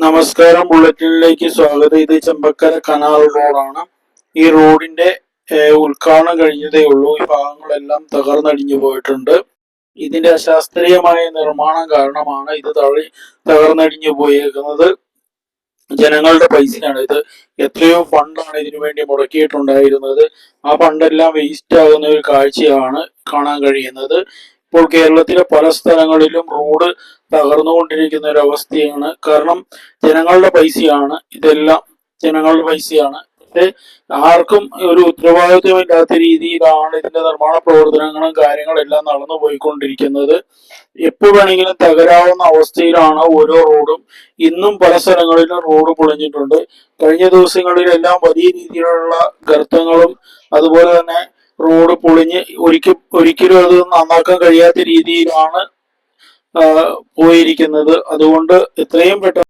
നമസ്കാരം. ബുള്ളറ്റിനിലേക്ക് സ്വാഗതം. ഇത് ചെമ്പക്കര കനാൽ റോഡാണ്. ഈ റോഡിന്റെ ഉദ്ഘാടനം കഴിഞ്ഞതേ ഉള്ളൂ. ഈ ഭാഗങ്ങളെല്ലാം തകർന്നടിഞ്ഞു പോയിട്ടുണ്ട്. ഇതിന്റെ അശാസ്ത്രീയമായ നിർമ്മാണം കാരണമാണ് ഇത് തഴി തകർന്നടിഞ്ഞു പോയേക്കുന്നത്. ജനങ്ങളുടെ പൈസയാണ്. ഇത് എത്രയോ ഫണ്ടാണ് ഇതിനു വേണ്ടി മുടക്കിയിട്ടുണ്ടായിരുന്നത്. ആ ഫണ്ടെല്ലാം വേസ്റ്റ് ആകുന്ന ഒരു കാഴ്ചയാണ് കാണാൻ കഴിയുന്നത്. ഇപ്പോൾ കേരളത്തിലെ പല സ്ഥലങ്ങളിലും റോഡ് തകർന്നുകൊണ്ടിരിക്കുന്ന ഒരു അവസ്ഥയാണ്. കാരണം ജനങ്ങളുടെ പൈസയാണ്. ഇതെല്ലാം ജനങ്ങളുടെ പൈസയാണ്. ആർക്കും ഒരു ഉത്തരവാദിത്വമില്ലാത്ത രീതിയിലാണ് ഇതിന്റെ നിർമ്മാണ പ്രവർത്തനങ്ങളും കാര്യങ്ങളെല്ലാം നടന്നു പോയിക്കൊണ്ടിരിക്കുന്നത്. എപ്പോൾ വേണമെങ്കിലും തകരാവുന്ന അവസ്ഥയിലാണ് ഓരോ റോഡും. ഇന്നും പല സ്ഥലങ്ങളിലും റോഡ് പൊളിഞ്ഞിട്ടുണ്ട്. കഴിഞ്ഞ ദിവസങ്ങളിലെല്ലാം വലിയ രീതിയിലുള്ള ഗർത്തങ്ങളും അതുപോലെ തന്നെ റോഡ് പൊളിഞ്ഞ് ഒരിക്കൽ ഒരിക്കലും അത് നന്നാക്കാൻ കഴിയാത്ത രീതിയിലാണ് പോയിരിക്കുന്നത്. അതുകൊണ്ട് എത്രയും പെട്ടെന്ന്